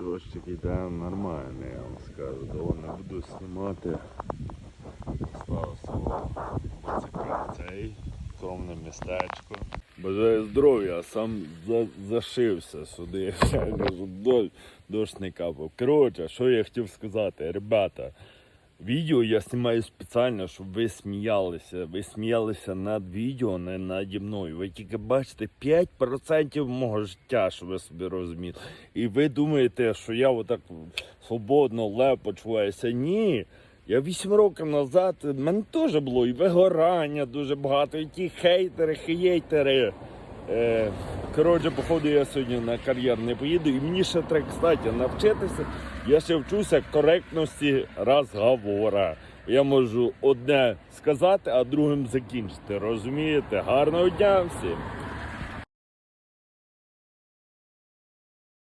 Дощик йде нормальний, я вам скажу. Довго буду знімати. Слава моцика цей, скромне містечко. Бажаю здоров'я, сам за, зашився сюди. Я кажу, дощ не капав. Коротше, що я хотів сказати, ребята. Відео я знімаю спеціально, щоб ви сміялися. Ви сміялися над відео, не наді мною. Ви тільки бачите 5% мого життя, що ви собі розуміли. І ви думаєте, що я отак свободно лев почуваюся. Ні. Я 8 років назад, в мене теж було і вигорання дуже багато, і ті хейтери, хейтери. Е, коротше, походу, я сьогодні на кар'єр не поїду, і мені ще треба, кстати, навчитися. Я ще вчуся коректності розговора. Я можу одне сказати, а другим закінчити. Розумієте? Гарного дня всім!